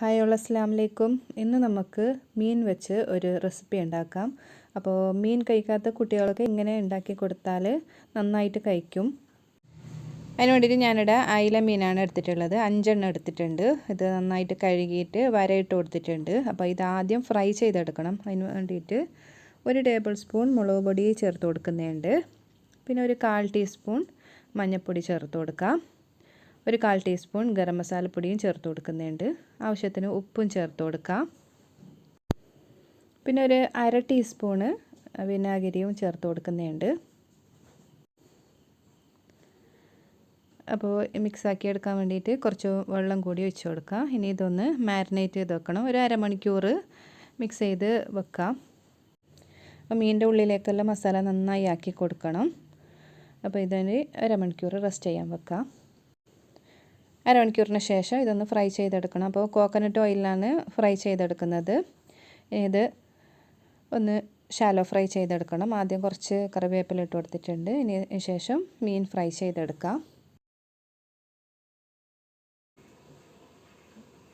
Hi ഉള്ള അസ്ലാം വലൈക്കും ഇന്ന് നമുക്ക് മീൻ വെച്ച് ഒരു റെസിപ്പി ഉണ്ടാക്കാം. അപ്പോൾ മീൻ കഴിക്കാത്ത കുട്ടികൾക്ക് ഇങ്ങനെ ഉണ്ടാക്കി കൊടുത്താൽ നന്നായിട്ട് കഴിക്കും. അതിന് വേണ്ടിയിട്ട് ഞാനിവിടെ അയില മീനാണ് എടുത്തിട്ടുള്ളത്. അഞ്ചെണ്ണം എടുത്തിട്ടുണ്ട്. ഇത് നന്നായിട്ട് കഴുകിയിട്ട് വരയിട്ട് കൊടുത്തിട്ടുണ്ട്. അപ്പോൾ ഇത് ആദ്യം ഫ്രൈ ചെയ്തെടുക്കണം. അതിന് വേണ്ടിയിട്ട് ഒരു ടേബിൾ സ്പൂൺ മുളക് പൊടി ചേർത്ത് കൊടുക്കുന്നുണ്ട് പിന്നെ ഒരു കാൽ ടീസ്പൂൺ മഞ്ഞൾപ്പൊടി ചേർത്ത് കൊടുക്കാം. ഒരു കാൽ ടീസ്പൂൺ ഗരം മസാലപ്പൊടിയും ചേർത്ത് കൊടുക്കുന്നുണ്ട്. ആവശ്യത്തിന് ഉപ്പും ചേർത്ത് കൊടുക്കാം. പിന്നെ ഒരു അര ടീസ്പൂണ് വിനാഗിരിയും ചേർത്ത് കൊടുക്കുന്നുണ്ട്. അപ്പോൾ മിക്സാക്കി എടുക്കാൻ വേണ്ടിയിട്ട് കുറച്ച് വെള്ളം കൂടി ഒഴിച്ച് കൊടുക്കാം. ഇനി ഇതൊന്ന് മാരിനേറ്റ് ചെയ്ത് വെക്കണം. ഒരു അരമണിക്കൂർ മിക്സ് ചെയ്ത് വെക്കാം. അപ്പോൾ മീനിന്റെ ഉള്ളിലേക്കുള്ള മസാല നന്നായി ആക്കി കൊടുക്കണം. അപ്പോൾ ഇതിന് അരമണിക്കൂർ റെസ്റ്റ് ചെയ്യാൻ വെക്കാം. അരമണിക്കൂറിന് ശേഷം ഇതൊന്ന് ഫ്രൈ ചെയ്തെടുക്കണം. അപ്പോൾ കോക്കനട്ട് ഓയിലാണ് ഫ്രൈ ചെയ്തെടുക്കുന്നത്. ഇത് ഒന്ന് ഷാലോ ഫ്രൈ ചെയ്തെടുക്കണം. ആദ്യം കുറച്ച് കറിവേപ്പില ഇട്ട് കൊടുത്തിട്ടുണ്ട്. ഇനി ശേഷം മീൻ ഫ്രൈ ചെയ്തെടുക്കാം.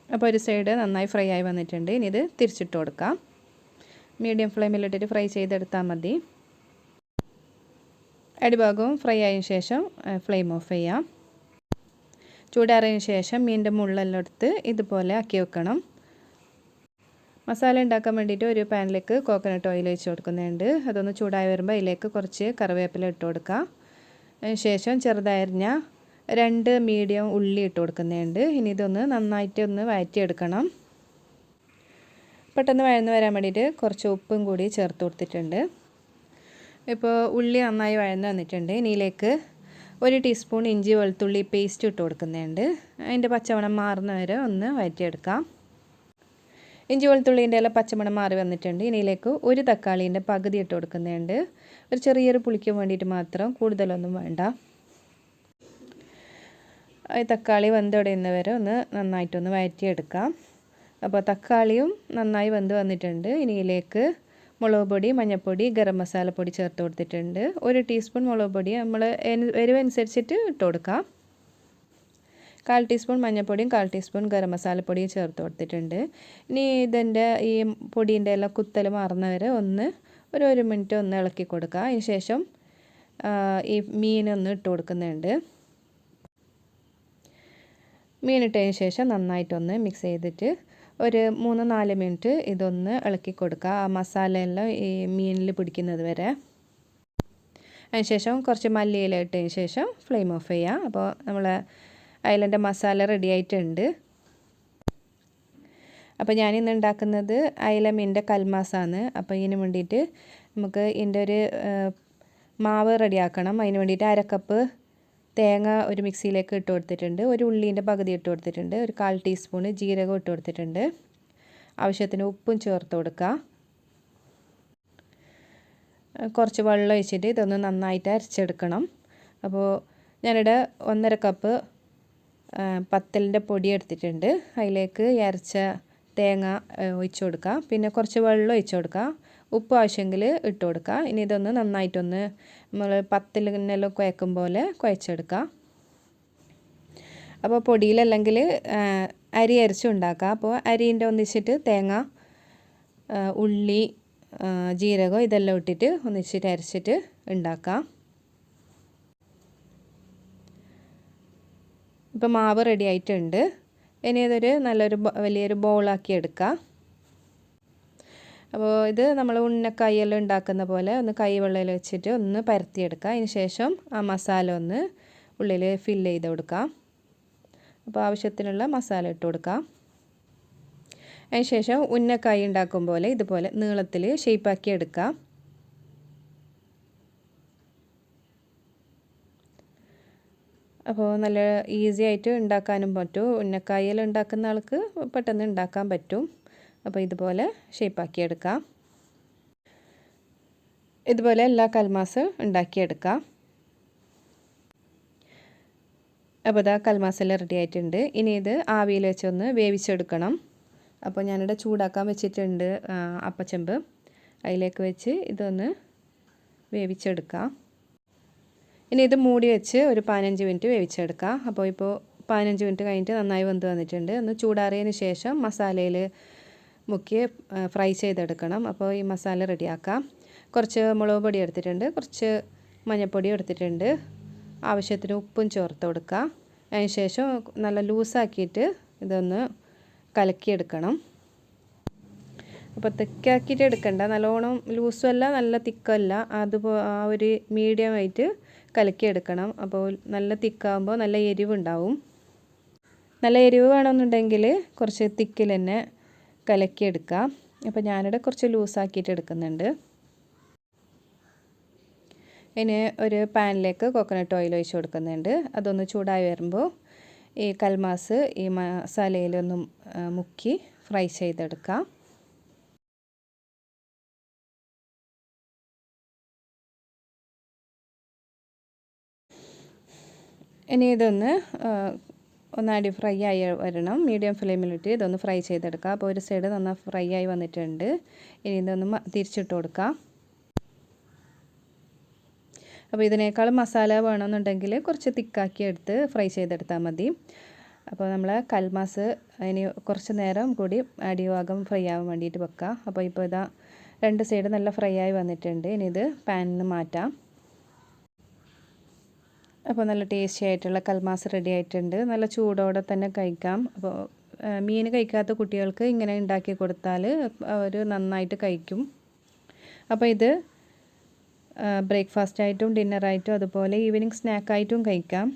അപ്പോൾ ഒരു സൈഡ് നന്നായി ഫ്രൈ ആയി വന്നിട്ടുണ്ട്. ഇനി ഇത് തിരിച്ചിട്ട് കൊടുക്കാം. മീഡിയം ഫ്ലെയിമിലിട്ടിട്ട് ഫ്രൈ ചെയ്തെടുത്താൽ മതി. അടിഭാഗവും ഫ്രൈ ആയതിനു ശേഷം ഫ്ലെയിം ഓഫ് ചെയ്യാം. ചൂടാറിയതിന് ശേഷം മീനിന്റെ മുള്ളെല്ലാം എടുത്ത് ഇതുപോലെ ആക്കി വെക്കണം. മസാല ഉണ്ടാക്കാൻ വേണ്ടിയിട്ട് ഒരു പാനിലേക്ക് കോക്കനട്ട് ഓയിൽ ഒഴിച്ച് കൊടുക്കുന്നുണ്ട്. അതൊന്ന് ചൂടായി വരുമ്പോൾ അതിലേക്ക് കുറച്ച് കറിവേപ്പില ഇട്ട് കൊടുക്കുക അതിനുശേഷം ചെറുതായരിഞ്ഞ രണ്ട് മീഡിയം ഉള്ളി ഇട്ട് കൊടുക്കുന്നുണ്ട്. ഇനി ഇതൊന്ന് നന്നായിട്ട് ഒന്ന് വഴറ്റിയെടുക്കണം പെട്ടെന്ന് വഴന്ന് വരാൻ വേണ്ടിയിട്ട് കുറച്ച് ഉപ്പും കൂടി ചേർത്ത് കൊടുത്തിട്ടുണ്ട്. ഇപ്പോൾ ഉള്ളി നന്നായി വഴന്ന് വന്നിട്ടുണ്ട്. ഇനിയിലേക്ക് ഒരു ടീസ്പൂൺ ഇഞ്ചി വെളുത്തുള്ളി പേസ്റ്റ് ഇട്ട് കൊടുക്കുന്നുണ്ട്. അതിന്റെ പച്ചമണം മാറുന്ന വരെ ഒന്ന് വഴറ്റിയെടുക്കാം. ഇഞ്ചി വെളുത്തുള്ളീന്റെ എല്ലാം പച്ചമണം മാറി വന്നിട്ടുണ്ട്. ഇനിയിലേക്ക് ഒരു തക്കാളീന്റെ പകുതി ഇട്ട് കൊടുക്കുന്നുണ്ട്. ഒരു ചെറിയൊരു പുളിക്ക് വേണ്ടിയിട്ട് മാത്രം കൂടുതലൊന്നും വേണ്ട. തക്കാളി വെന്തുടയുന്നവരെ ഒന്ന് നന്നായിട്ടൊന്ന് വഴറ്റിയെടുക്കാം. അപ്പോൾ തക്കാളിയും നന്നായി വെന്ത് വന്നിട്ടുണ്ട്. ഇനിയിലേക്ക് മുളക് പൊടി മഞ്ഞൾപ്പൊടി ഗരം മസാലപ്പൊടി ചേർത്ത് കൊടുത്തിട്ടുണ്ട്. ഒരു ടീസ്പൂൺ മുളക് പൊടി നമ്മൾ എരിവനുസരിച്ചിട്ട് ഇട്ട് കൊടുക്കാം. കാൽ ടീസ്പൂൺ മഞ്ഞൾപ്പൊടിയും കാൽ ടീസ്പൂൺ ഗരം മസാലപ്പൊടിയും ചേർത്ത് കൊടുത്തിട്ടുണ്ട്. ഇനി ഇതിന്റെ ഈ പൊടീന്റെ എല്ലാം കുത്തൽ മാറുന്നവരെ ഒന്ന് ഒരു ഒരു മിനിറ്റ് ഒന്ന് ഇളക്കി കൊടുക്കുക അതിന് ശേഷം ഈ മീനൊന്ന് ഇട്ട് കൊടുക്കുന്നുണ്ട്. മീനിട്ടതിന് ശേഷം നന്നായിട്ടൊന്ന് മിക്സ് ചെയ്തിട്ട് ഒരു മൂന്ന് നാല് മിനിറ്റ് ഇതൊന്ന് ഇളക്കി കൊടുക്കുക. ആ മസാലയെല്ലാം ഈ മീനിൽ പിടിക്കുന്നത് വരെ. അതിനുശേഷം കുറച്ച് മല്ലിയില ഇട്ടതിന് ശേഷം ഫ്ലെയിം ഓഫ് ചെയ്യാം അപ്പോൾ നമ്മൾ അതിലെന്റെ മസാല റെഡി ആയിട്ടുണ്ട്. അപ്പോൾ ഞാനിന്ന് ഉണ്ടാക്കുന്നത് അയില മീനിന്റെ കൽമാസാണ്. അപ്പോൾ ഇതിന് വേണ്ടിയിട്ട് നമുക്ക് ഇതിന്റെ ഒരു മാവ് റെഡിയാക്കണം അതിന് വേണ്ടിയിട്ട് അരക്കപ്പ് തേങ്ങ ഒരു മിക്സിയിലേക്ക് ഇട്ട് കൊടുത്തിട്ടുണ്ട്. ഒരു ഉള്ളീന്റെ പകുതി ഇട്ട് കൊടുത്തിട്ടുണ്ട്. ഒരു കാൽ ടീസ്പൂൺ ജീരകം ഇട്ട് കൊടുത്തിട്ടുണ്ട്. ആവശ്യത്തിന് ഉപ്പും ചേർത്ത് കൊടുക്കുക കുറച്ച് വെള്ളം ഒഴിച്ചിട്ട് ഇതൊന്ന് നന്നായിട്ട് അരച്ചെടുക്കണം. അപ്പോൾ ഞാനിവിടെ ഒന്നര കപ്പ് പത്തലിന്റെ പൊടി എടുത്തിട്ടുണ്ട്. അതിലേക്ക് അരച്ച തേങ്ങ ഒഴിച്ചു കൊടുക്കുക പിന്നെ കുറച്ച് വെള്ളം ഒഴിച്ചു കൊടുക്കുക ഉപ്പ് ആവശ്യമെങ്കിൽ ഇട്ട് കൊടുക്കുക ഇനി ഇതൊന്ന് നന്നായിട്ടൊന്ന് നമ്മൾ പത്തിൽ പത്തിലെല്ലാം കുഴക്കും പോലെ കുഴച്ചെടുക്കുക അപ്പോൾ പൊടിയിലല്ലെങ്കിൽ അരി അരച്ചുണ്ടാക്കുക അപ്പോൾ അരീന്റെ ഒന്നിച്ചിട്ട് തേങ്ങ ഉള്ളി ജീരകം ഇതെല്ലാം ഇട്ടിട്ട് ഒന്നിച്ചിട്ട് അരച്ചിട്ട് ഉണ്ടാക്കാം ഇപ്പോൾ മാവ് റെഡി ആയിട്ടുണ്ട്. ഇനി അതൊരു നല്ലൊരു വലിയൊരു ബോളാക്കി എടുക്കുക അപ്പോൾ ഇത് നമ്മൾ ഉണ്ണക്കായെല്ലാം ഉണ്ടാക്കുന്ന പോലെ ഒന്ന് കൈ വെള്ളയിൽ വെച്ചിട്ട് ഒന്ന് പരത്തിയെടുക്കുക അതിന് ശേഷം ആ മസാല ഒന്ന് ഉള്ളിൽ ഫില്ല് ചെയ്ത് കൊടുക്കാം. അപ്പോൾ ആവശ്യത്തിനുള്ള മസാല ഇട്ട് കൊടുക്കാം. അതിന് ശേഷം ഉന്നക്കായ ഉണ്ടാക്കും പോലെ ഇതുപോലെ നീളത്തിൽ ഷേപ്പാക്കി എടുക്കാം. അപ്പോൾ നല്ല ഈസി ആയിട്ട് ഉണ്ടാക്കാനും പറ്റും. ഉന്നക്കായിൽ ഉണ്ടാക്കുന്ന ആൾക്ക് പെട്ടെന്ന് ഉണ്ടാക്കാൻ പറ്റും. അപ്പോൾ ഇതുപോലെ ഷേപ്പാക്കി എടുക്കാം. ഇതുപോലെ എല്ലാ കൽമാസ് ഉണ്ടാക്കിയെടുക്കാം അപ്പോൾ ഇതാ കൽമാസെല്ലാം റെഡി ആയിട്ടുണ്ട്. ഇനി ഇത് ആവിയിൽ വെച്ചൊന്ന് വേവിച്ചെടുക്കണം. അപ്പോൾ ഞാനിവിടെ ചൂടാക്കാൻ വെച്ചിട്ടുണ്ട് അപ്പച്ചെമ്പ്. അതിലേക്ക് വെച്ച് ഇതൊന്ന് വേവിച്ചെടുക്കാം. ഇനി ഇത് മൂടി വെച്ച് ഒരു പതിനഞ്ച് മിനിറ്റ് വേവിച്ചെടുക്കാം. അപ്പോൾ ഇപ്പോൾ പതിനഞ്ച് മിനിറ്റ് കഴിഞ്ഞിട്ട് നന്നായി വെന്ത് വന്നിട്ടുണ്ട്. ഒന്ന് ചൂടാറിയതിന് ശേഷം മസാലയിൽ മുക്കി ഫ്രൈ ചെയ്തെടുക്കണം. അപ്പോൾ ഈ മസാല റെഡിയാക്കാം. കുറച്ച് മുളക് പൊടി എടുത്തിട്ടുണ്ട്. കുറച്ച് മഞ്ഞൾപ്പൊടി എടുത്തിട്ടുണ്ട്. ആവശ്യത്തിന് ഉപ്പും ചേർത്ത് കൊടുക്കുക അതിന് ശേഷം നല്ല ലൂസാക്കിയിട്ട് ഇതൊന്ന് കലക്കിയെടുക്കണം. അപ്പോൾ തിക്കാക്കിയിട്ട് എടുക്കണ്ട. നല്ലോണം ലൂസും അല്ല നല്ല തിക്കല്ല അതുപോ ആ ഒരു മീഡിയമായിട്ട് കലക്കിയെടുക്കണം. അപ്പോൾ നല്ല തിക്കാകുമ്പോൾ നല്ല എരിവുണ്ടാവും. നല്ല എരിവ് വേണമെന്നുണ്ടെങ്കിൽ കുറച്ച് തിക്കിൽ തന്നെ കലക്കിയെടുക്കാം. അപ്പോൾ ഞാനിവിടെ കുറച്ച് ലൂസാക്കിയിട്ട് എടുക്കുന്നുണ്ട്. ഇനി ഒരു പാനിലേക്ക് കോക്കനട്ട് ഓയിൽ ഒഴിച്ച് കൊടുക്കുന്നുണ്ട്. അതൊന്ന് ചൂടായി വരുമ്പോൾ ഈ കൽമാസ് ഈ മസാലയിലൊന്നും മുക്കി ഫ്രൈ ചെയ്തെടുക്കാം. ഇനി ഇതൊന്ന് ഒന്നടി ഫ്രൈ ആയി വരണം. മീഡിയം ഫ്ലെയിമിലിട്ട് ഇതൊന്ന് ഫ്രൈ ചെയ്തെടുക്കുക അപ്പോൾ ഒരു സൈഡ് നന്നായി ഫ്രൈ ആയി വന്നിട്ടുണ്ട്. ഇനി ഇതൊന്ന് തിരിച്ചിട്ട് കൊടുക്കാം. അപ്പോൾ ഇതിനേക്കാൾ മസാല വേണമെന്നുണ്ടെങ്കിൽ കുറച്ച് തിക്കാക്കി എടുത്ത് ഫ്രൈ ചെയ്തെടുത്താൽ മതി. അപ്പോൾ നമ്മൾ കൽമാസ് ഇനി കുറച്ച് നേരം കൂടി അടിഭാഗം ഫ്രൈ ആവാൻ വേണ്ടിയിട്ട് വെക്കുക അപ്പോൾ ഇപ്പോൾ ഇതാ രണ്ട് സൈഡ് നല്ല ഫ്രൈ ആയി വന്നിട്ടുണ്ട്. ഇനി ഇത് പാനിൽ മാറ്റാം. അപ്പോൾ നല്ല ടേസ്റ്റി ആയിട്ടുള്ള കൽമാസ് റെഡി ആയിട്ടുണ്ട്. നല്ല ചൂടോടെ തന്നെ കഴിക്കാം. അപ്പോൾ മീൻ കഴിക്കാത്ത കുട്ടികൾക്ക് ഇങ്ങനെ ഉണ്ടാക്കി കൊടുത്താൽ അവർ നന്നായിട്ട് കഴിക്കും. അപ്പോൾ ഇത് ബ്രേക്ക്ഫാസ്റ്റ് ആയിട്ടും ഡിന്നറായിട്ടും അതുപോലെ ഈവനിങ് സ്നാക്കായിട്ടും കഴിക്കാം.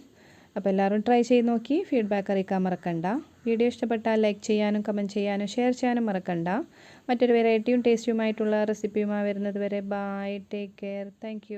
അപ്പോൾ എല്ലാവരും ട്രൈ ചെയ്ത് നോക്കി. ഫീഡ്ബാക്ക് അറിയിക്കാൻ മറക്കണ്ട. വീഡിയോ ഇഷ്ടപ്പെട്ടാൽ ലൈക്ക് ചെയ്യാനും കമന്റ് ചെയ്യാനും ഷെയർ ചെയ്യാനും മറക്കണ്ട. മറ്റൊരു വെറൈറ്റിയും ടേസ്റ്റിയുമായിട്ടുള്ള റെസിപ്പിയുമായി വരുന്നത് വരെ ബൈ ടേക്ക് കെയർ താങ്ക്